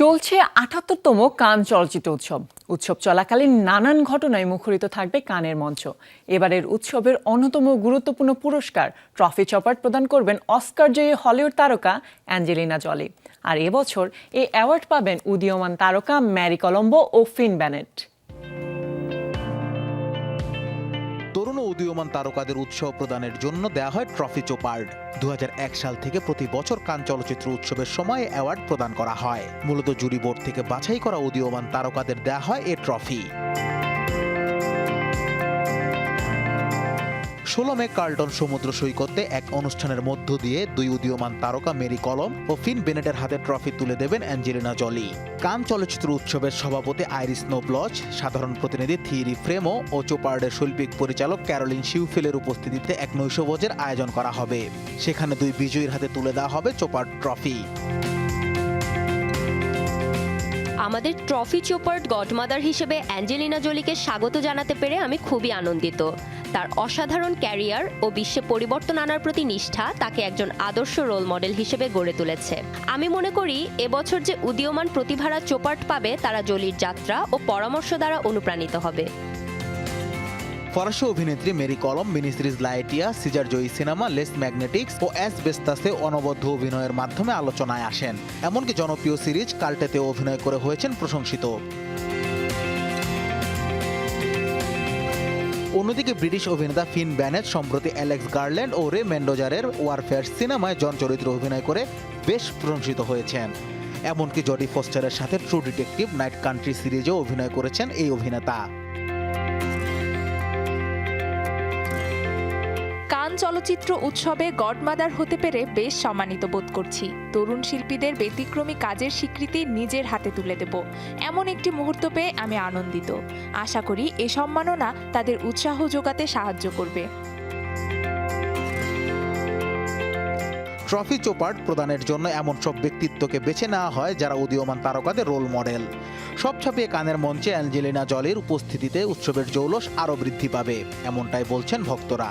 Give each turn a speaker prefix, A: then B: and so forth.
A: চলছে আঠাত্তরতম কান চলচ্চিত্র উৎসব। উৎসব চলাকালীন নানান ঘটনায় মুখরিত থাকবে কানের মঞ্চ। এবারের উৎসবের অন্যতম গুরুত্বপূর্ণ পুরস্কার, ট্রফি চপার প্রদান করবেন অস্কার জয়ী হলিউড তারকা অ্যাঞ্জেলিনা জলি। আর এবছর এই অ্যাওয়ার্ড পাবেন উদীয়মান তারকা ম্যারি কলম্বো ও ফিন ব্যানেট।
B: উদীয়মান তারকাদের উৎসাহ প্রদানের জন্য দেয়া হয় ট্রফি চোপার্ড দু হাজার এক সাল থেকে প্রতি বছর কান চলচ্চিত্র উৎসবের সময় অ্যাওয়ার্ড প্রদান করা হয়। মূলত জুরি বোর্ড থেকে বাছাই করা উদীয়মান তারকাদের দেয়া হয় এ ট্রফি। ষোলো মে কার্লটন সমুদ্র সৈকতে এক অনুষ্ঠানের মধ্য দিয়ে দুই উদীয়মান তারকা মেরি কলম ও ফিন বেনেটের হাতে ট্রফি তুলে দেবেন অ্যাঞ্জেলিনা জলি। কান চলচ্চিত্র উৎসবের সভাপতি আইরিস নোবলজ সাধারণ প্রতিনিধি থিয়েরি ফ্রেমো ও চোপার্ডের শৈল্পিক পরিচালক ক্যারোলিন শিউফেলের উপস্থিতিতে এক নৈশভোজের আয়োজন করা হবে। সেখানে দুই বিজয়ীর হাতে তুলে দেওয়া হবে চোপার্ড ট্রফি।
C: আমাদের ট্রফি চোপার্ড গডমাদার হিসেবে অ্যাঞ্জেলিনা জোলিকে স্বাগত জানাতে পেরে আমি খুবই আনন্দিত। তার অসাধারণ ক্যারিয়ার ও বিশ্বে পরিবর্তন আনার প্রতি নিষ্ঠা তাকে একজন আদর্শ রোল মডেল হিসেবে গড়ে তুলেছে। আমি মনে করি, এবছর যে উদীয়মান প্রতিভারা চোপার্ট পাবে, তারা জোলির যাত্রা ও পরামর্শ দ্বারা অনুপ্রাণিত হবে।
B: ফরাসি অভিনেত্রী Marie Colomb, mini series Laetitia, Cesar জয়ী সিনেমা, লেস ম্যাগনেটিক্স ও অ্যাস বেস্তাসে অনবদ্য অভিনয়ের মাধ্যমে আলোচনায় আসেন। এমনকি জনপ্রিয় সিরিজ কাল্টেতে অভিনয় করে হয়েছেন প্রশংসিত। অন্যদিকে ব্রিটিশ অভিনেতা ফিন ব্যানেট, সম্প্রতি অ্যালেক্স গার্ল্যান্ড ও রে মেন্ডোজারের ওয়ারফেয়ার সিনেমায় জন চরিত্রে অভিনয় করে বেশ প্রশংসিত হয়েছেন। এমনকি জডি ফস্টারের সাথে ট্রু ডিটেকটিভ নাইট কান্ট্রি সিরিজেও অভিনয় করেছেন এই অভিনেতা।
D: চলচ্চিত্র উৎসবে গডমাদার হতে পেরে বেশ সম্মানিত বোধ করছি। তরুণ শিল্পীদের ব্যতিক্রমী কাজের স্বীকৃতি নিজের হাতে তুলে দেব। এমন একটি মুহূর্ত পেয়ে আমি আনন্দিত। আশা করি এ সম্মাননা তাদের উৎসাহ যোগাতে সাহায্য করবে।
B: ট্রফি চোপার্ড প্রদানের জন্য এমন সব ব্যক্তিত্বকে বেছে নেওয়া হয় যারা উদীয়মান তারকাদের রোল মডেল। সব ছাপিয়ে কানের মঞ্চে অ্যাঞ্জেলিনা জলের উপস্থিতিতে উৎসবের জৌলস আরও বৃদ্ধি পাবে, এমনটাই বলছেন ভক্তরা।